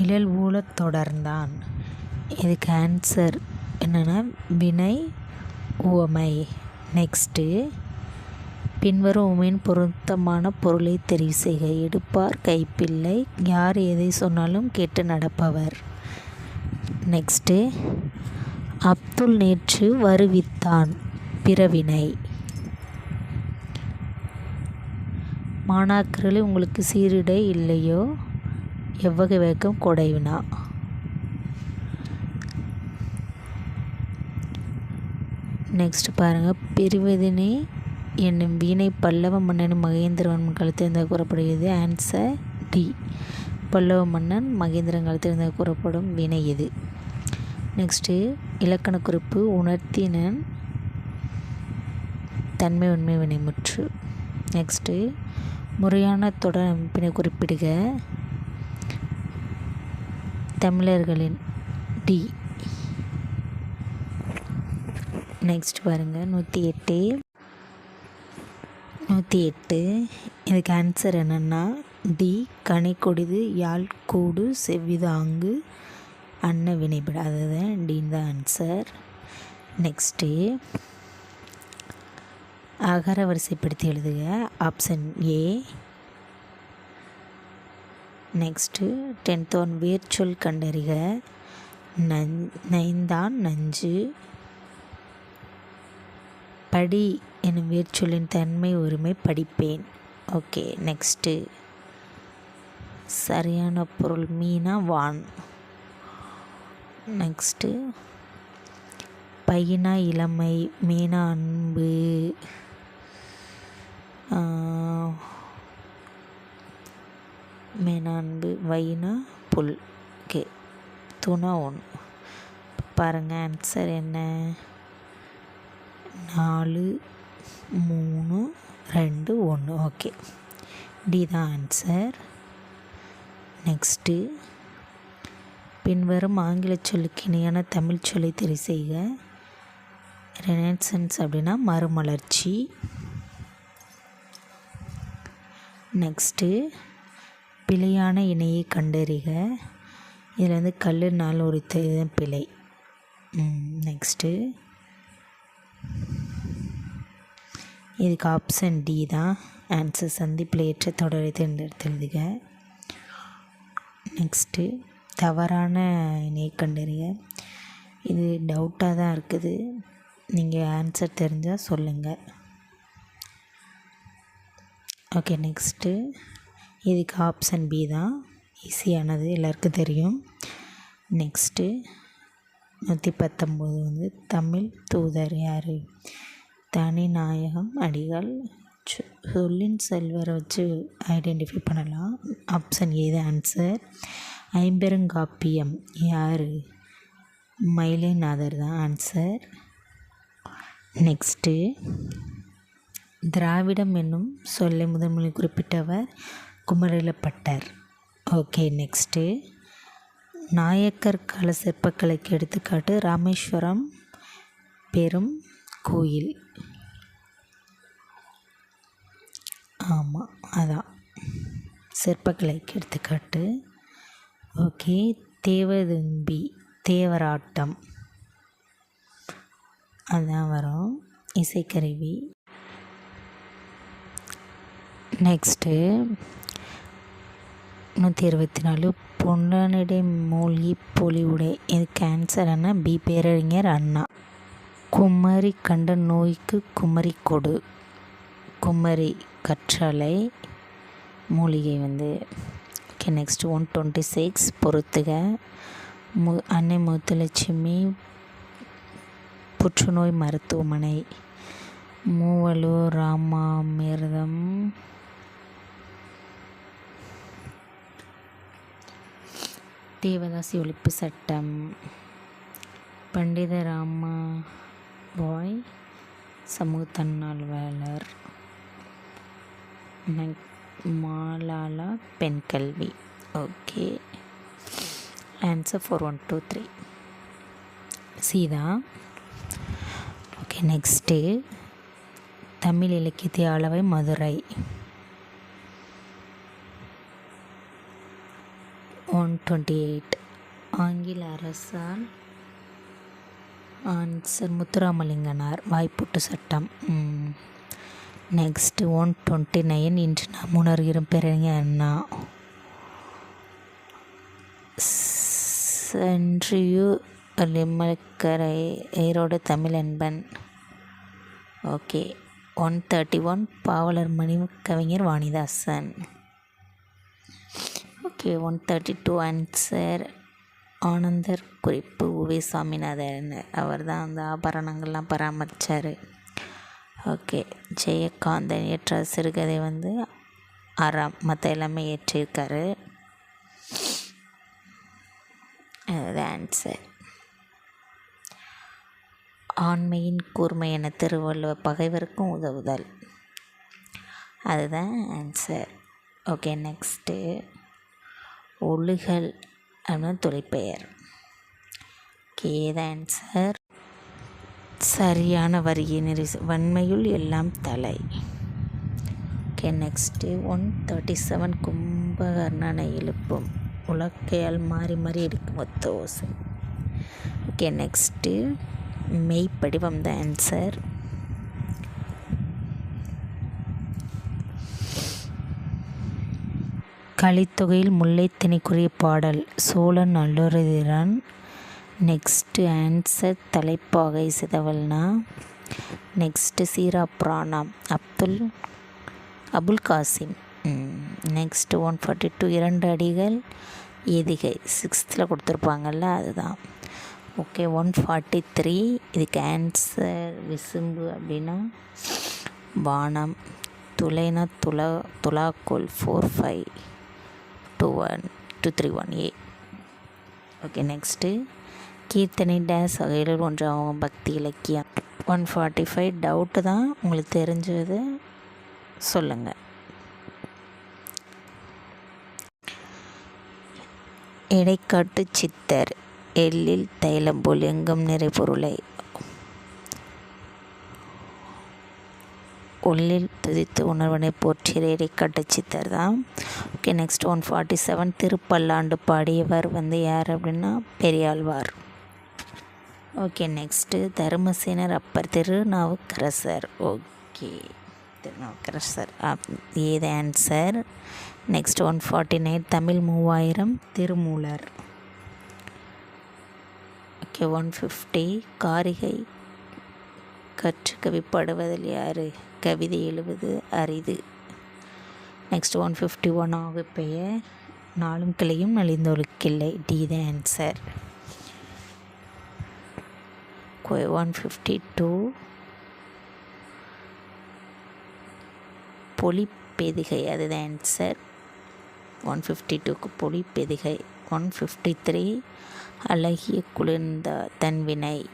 நிழல் ஊழத் தொடர்ந்தான். இதுக்கு ஆன்சர் என்னென்னா வினை உவமை. நெக்ஸ்ட்டு பின்வரும் உமையின் பொருத்தமான பொருளை தெரிவு செய்க. எடுப்பார் கைப்பிள்ளை. யார் எதை சொன்னாலும் கேட்டு நடப்பவர். நெக்ஸ்ட்டு அப்துல் நேற்று வருவித்தான் பிறவினை. மாணாக்கர்களே உங்களுக்கு சீரிடை இல்லையோ? எவ்வகை வைக்கும் கொடைவினா நெக்ஸ்ட் பாருங்கள் பிரிவதினி என்னும் வீணை பல்லவ மன்னன் மகேந்திரவன் காலத்தில் இருந்தால் கூறப்படுகிறது. ஆன்சர் டி பல்லவ மன்னன் மகேந்திரன் இருந்தால் கூறப்படும் வீணை இது நெக்ஸ்ட்டு இலக்கண குறிப்பு. உணர்த்தினன் தன்மை உண்மை வினைமுற்று. நெக்ஸ்ட்டு முறையான தொடர் அமைப்பினை குறிப்பிடுக. தமிழர்களின் டி. நெக்ஸ்ட் பாருங்கள் நூற்றி எட்டு. நூற்றி எட்டு. இதுக்கு ஆன்சர் என்னென்னா டி. கனை கொடிது யாழ் கூடு செவ்விதாங்கு அன்ன வினைபட அதுதான் டின் தான் ஆன்சர் நெக்ஸ்ட்டு அகர வரிசைப்படுத்தி எழுதுக. Option A next tenth one வேர்ச்சொல் கண்டறிக. நஞ் நைந்தான் நஞ்சு. படி எனும் வேர்ச்சொல்லின் தன்மை உரிமை படிப்பேன். ஓகே நெக்ஸ்ட்டு சரியான பொருள் மீனா வான். நெக்ஸ்ட்டு பையனா இளமை மீனா அன்பு. மேனான்பு வைனா புல் ஓகே துணா ஒன்று. பாருங்கள் ஆன்சர் என்ன? நாலு மூணு ரெண்டு ஒன்று. ஓகே. டி தான் ஆன்சர் நெக்ஸ்ட்டு பின்வரும் ஆங்கில சொல்லுக்கு இணையான தமிழ் சொல்லை தெரி செய்க. ரெனசன்ஸ் அப்படின்னா மறுமலர்ச்சி. நெக்ஸ்ட்டு பிழையான இணையை கண்டறிக. இதில் வந்து கல்லுனால் நாள் ஒரு பிழை. நெக்ஸ்ட்டு இதுக்கு ஆப்ஷன் டி தான். ஆன்சர் சந்திப்பில் ஏற்ற தொடரை தேர்ந்தெடுத்துங்க நெக்ஸ்ட்டு தவறான இணையை கண்டறிய இது டவுட்டாக தான் இருக்குது. நீங்கள் ஆன்சர் தெரிஞ்சால் சொல்லுங்கள் ஓகே நெக்ஸ்ட்டு இதுக்கு ஆப்ஷன் பி தான். ஈஸியானது எல்லாருக்கும் தெரியும். நெக்ஸ்ட்டு நூற்றி பத்தொம்போது வந்து தமிழ் தூதர் யார்? தனிநாயகம் அடிகள் சொல்லின் செல்வரை வச்சு ஐடென்டிஃபை பண்ணலாம். ஆப்ஷன் ஏ தான் ஆன்சர் ஐம்பெருங்காப்பியம் யார்? மயிலைநாதர் தான் ஆன்சர் நெக்ஸ்ட்டு திராவிடம் என்னும் சொல்லை முதன்முறை குறிப்பிட்டவர் குமரிலப்பட்டர். ஓகே நெக்ஸ்ட்டு நாயக்கர் கால சிற்பக்கலைக்கு எடுத்துக்காட்டு ராமேஸ்வரம் பெரும் கோயில். ஆமாம் அதான். சிற்பக்கலைக்கு எடுத்துக்காட்டு. ஓகே தேவதும்பி தேவராட்டம். அதான் வரும். இசைக்கருவி. நெக்ஸ்ட்டு நூற்றி இருபத்தி நாலு. பொன்னானிடை மூழ்கி பொலிவுடை. இது கேன்சர் அண்ணா. பி பேரறிஞர் அண்ணா. குமரி கண்ட நோய்க்கு குமரி கொடு. குமரி கற்றாழை மூலிகை வந்து okay next one twenty six பொறுத்துக. மு அன்னை முத்துலட்சுமி புற்றுநோய் மருத்துவமனை. மூவலூர் ராமாமிர்தம். தேவதாசி ஒழிப்பு சட்டம். பண்டித ராமா பாய் சமூக தன்னார்வலர் மாலாலா பெண் கல்வி. Okay. Answer four one two three Sita. Okay next Tamil இலக்கியத்தை அளவை மதுரை. ஒன் டுவெண்ட்டி எயிட் ஆங்கில அரசால் ஆன்சர் முத்துராமலிங்கனார் வாய்ப்புட்டு சட்டம். நெக்ஸ்ட்டு ஒன் டுவெண்ட்டி நைன் இன்று நாம் உணர்கிறோம் பெரிய அண்ணா சென்ட்ரியூ லிம்மக்கரை Erode Tamilanban. Okay one thirty one பாவலர் மணி கவிஞர் Vanidasan. Okay one thirty two answer Anandar குறிப்பு உவே சாமிநாதன். அவர் தான் அந்த ஆபரணங்கள்லாம் பராமரித்தார் ஓகே ஜெயகாந்தன் ஏற்ற சிறுகதை வந்து ஆறாம் மற்ற எல்லாமே ஏற்றிருக்காரு. அதுதான் ஆன்சர் ஆண்மையின் கூர்மை என திருவள்ளுவர் பகைவருக்கும் உதவுதல். அதுதான் ஆன்சர் ஓகே நெக்ஸ்ட்டு ஒழுகல் அப்படின்னு தொழிற்பெயர் ஓகே தான் ஆன்சர் சரியான வரியை நெறி வன்மையுள் எல்லாம் தலை. Okay next one thirty seven கும்பகர்ணனை எழுப்பும். உலக்கையால் மாறி மாறி எடுக்கும் ஒத்த ஓசை ஓகே நெக்ஸ்ட்டு மெய்ப்படிவம் த ஆன்சர் கலித்தொகையில் முல்லைத்திணைக்குரிய பாடல் சோழன் நல்லொருதிரான் நெக்ஸ்ட்டு ஆன்சர் தலைப்பாகை சிதவல்னா. நெக்ஸ்ட்டு சீரா பிராணம் Abdul Abul Kasim. Next one forty two இரண்டு அடிகள் எதிகை. சிக்ஸ்த்தில் கொடுத்துருப்பாங்கல்ல அதுதான். ஓகே ஒன் ஃபார்ட்டி த்ரீ இதுக்கு ஆன்சர் விசும்பு அப்படின்னா வானம். துளைனா துலா துலாக்கோல் four five two one two three one A okay next கீர்த்தனை டேஸ் வகையில் ஒன்றாகும். பக்தி இலக்கியம். ஒன் ஃபார்ட்டி ஃபைவ் டவுட்டு தான் உங்களுக்கு தெரிஞ்சது. சொல்லுங்கள் இடைக்காட்டு சித்தர் எள்ளில் தைலம் போல் எங்கும் நிறைபொருளை உள்ளில் துதித்து உணர்வனை போற்றிய இடைக்காட்டு சித்தர் தான் okay next one forty seven Tiruppallandu பாடியவர் வந்து யார் அப்படின்னா Periyalvar. Okay next Dharmasenar Appar Thirunavukkarasar. Okay Thirunavukkarasar. ஏது answer next one forty nine Tamil மூவாயிரம் திருமூலர். ஓகே ஒன் ஃபிஃப்டி காரிகை கற்று கவிப்படுவதில் யார்? கவிதை எழுவது அரிது. நெக்ஸ்ட் ஒன் ஃபிஃப்டி ஒன் ஆகு பெயர். நாளும் கிளையும் நலிந்தொழுக்கில்லை D the answer one fifty two பொலிப்பெதுகை அதுதான் ஆன்சர் ஒன் ஃபிஃப்டி டூக்கு பொலிப்பெதுகை. ஒன் ஃபிஃப்டி த்ரீ அழகிய குளிர்ந்த தன்வினை.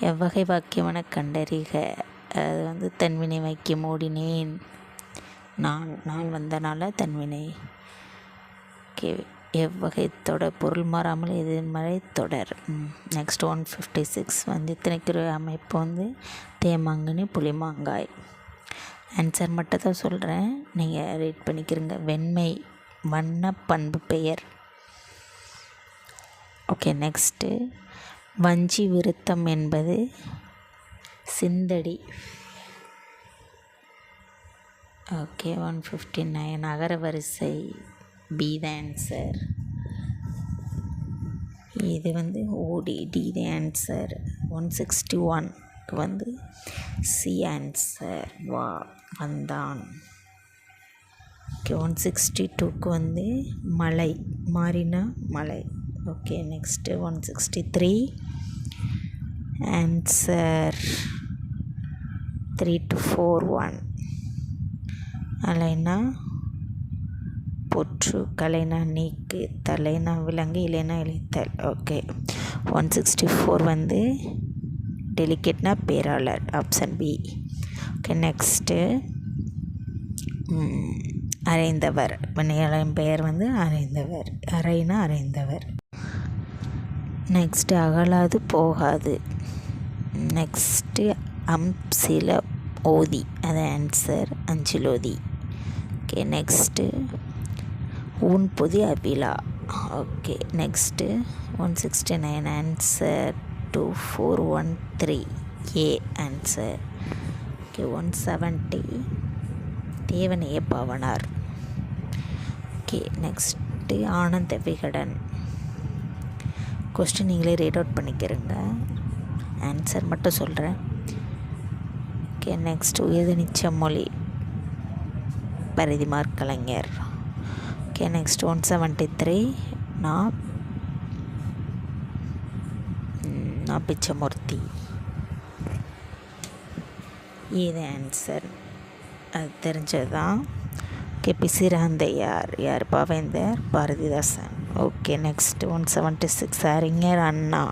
எவ்வகை வாக்கியமென கண்டறிக. அது வந்து தன்வினை வைக்க மூடினேன். நான் நான் வந்தனால தன்வினை எவ்வகை தொடர் பொருள் மாறாமல் எதிர்மறை தொடர். நெக்ஸ்ட் ஒன் ஃபிஃப்டி சிக்ஸ் வந்து திணைக்கிற அமைப்பு வந்து தேமாங்கனி புளிமாங்காய். ஆன்சர் மட்டும் தான் சொல்கிறேன் நீங்கள் ரீட் பண்ணிக்கிறீங்க. வெண்மை வண்ண பண்பு பெயர். ஓகே நெக்ஸ்ட்டு வஞ்சி விருத்தம் என்பது சிந்தடி. ஓகே ஒன் ஃபிஃப்டி நைன் அகர வரிசை. பி த ஆன்சர் இது வந்து ஓடி D the answer one sixty ஒன்க்கு வந்து சி ஆன்சர் வா வந்தான். ஓகே ஒன் சிக்ஸ்டி டூக்கு வந்து மலை. மாறினா மலை. Okay next one sixty three answer three two four one அலைனா பொற்று கலைனா நீக்கு தலைனா விலங்கு இல்லைனா இழைத்தல். ஓகே ஒன் சிக்ஸ்டி ஃபோர் வந்து டெலிகேட்னா பேராளர் ஆப்ஷன் பி ஓகே நெக்ஸ்ட்டு அரைந்தவர். வினையாளரின் பெயர் வந்து அரைந்தவர். அரைனா அரைந்தவர். நெக்ஸ்ட்டு அகலாது போகாது. நெக்ஸ்ட்டு அம்சில um, ஓதி. அது ஆன்சர் அஞ்சிலோதி ஓகே நெக்ஸ்ட்டு ஊன் பொதி Abhila. Okay next one sixty nine answer two four one three A answer okay one seventy Devaneya Pavanar okay next Ananda Vikatan. Question நீங்களே ரீட் அவுட் பண்ணிக்கிறேங்க. ஆன்சர் மட்டும் சொல்கிறேன் okay next உயர்து நிச்சமொழி Parithimar Kalaignar. Okay next one seventy three நான் நான் பிச்சமூர்த்தி. இது answer அது தெரிஞ்சது தான் ஓகே பிசிராந்தையார். யார்? பாவேந்தர் Bharathidasan. Okay next one seventy six அறிஞர் அண்ணா.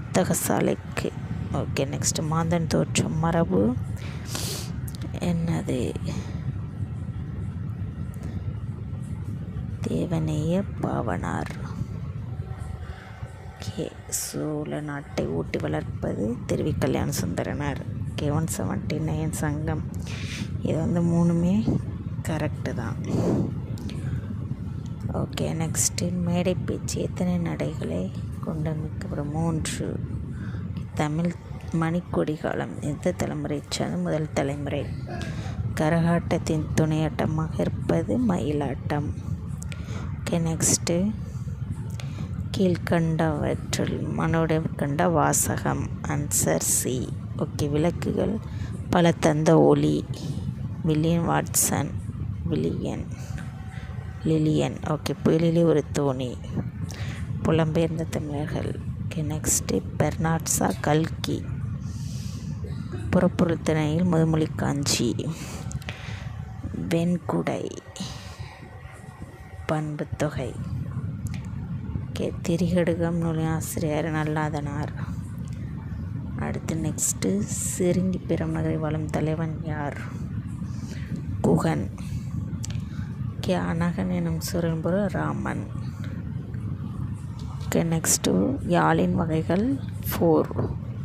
புத்தக சாலைக்கு ஓகே நெக்ஸ்ட்டு மாந்தன் தோற்றம் மரபு. என்னது? தேவனைய பாவனார். ஓகே சோழ நாட்டை ஊட்டி வளர்ப்பது Thiruvi Kalyana Sundaranar. Okay one seventy nine சங்கம். இது வந்து மூணுமே கரெக்டு தான். ஓகே நெக்ஸ்ட்டு மேடை பேச்சு. எத்தனை நடைகளை கொண்டமைக்கப்படும் மூன்று தமிழ் மணிக்கொடி காலம் எந்த தலைமுறை? சார்ந்த முதல் தலைமுறை. கரகாட்டத்தின் துணையாட்டமாக இருப்பது மயிலாட்டம். ஓகே நெக்ஸ்ட்டு கீழ்கண்டவற்றில் மனோட கண்ட வாசகம். ஆன்சர் சி ஓகே விளக்குகள். பல தந்த ஒளி. William Watson William Lillian okay புயலிலே ஒரு தோணி. புலம்பெயர்ந்த தமிழர்கள். ஓகே நெக்ஸ்ட்டு பெர்னாட்ஸா கல்கி. புறப்புறத்திணையில் முதுமொழி காஞ்சி. வெண்குடை. பண்புத்தொகை. ஓகே திரிகடுகம் நூலாசிரியர் நல்லாதனார். அடுத்து நெக்ஸ்ட்டு சிறுங்கி பெரும் நகரை வாழும் தலைவன் யார்? குகன். கே அனகன் எனும் சுரன்பொரு ராமன். ஓகே நெக்ஸ்ட்டு யாழின் வகைகள். ஃபோர்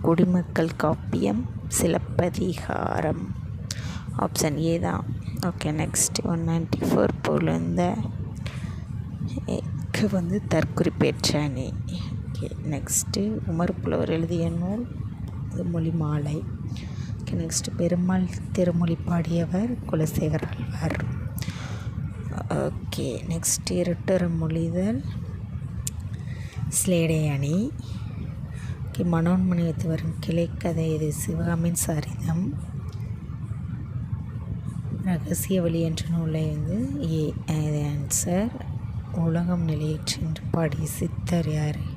குடிமக்கள் காப்பியம் சிலப்பதிகாரம். ஆப்ஷன் ஏ தான். Okay next one ninety four பொழுந்த க்கு வந்து தற்குறிப்பேற்றானே. ஓகே நெக்ஸ்ட்டு உமர் புலவர் எழுதிய நூல் மொழி மாலை. ஓகே நெக்ஸ்ட்டு பெருமாள் திருமொழி பாடியவர் குலசேகர் ஆழ்வார். ஓகே நெக்ஸ்ட் இருட்டர மொழிதல் ஸ்லேடை அணி. ஓகே மனோன்மணியத்து வரும் கிளைக்கதை இது. சிவகாமின் சரிதம். ரகசிய வழி என்ற நூலை வந்து ஏ. இது ஆன்சர். உலகம் நிலையற்றென்று பாடிய சித்தர் யார்?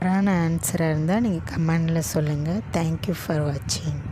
ஆன்சராக இருந்தால் நீங்கள் கமெண்டில் சொல்லுங்கள் தேங்க்யூ ஃபார் வாட்சிங்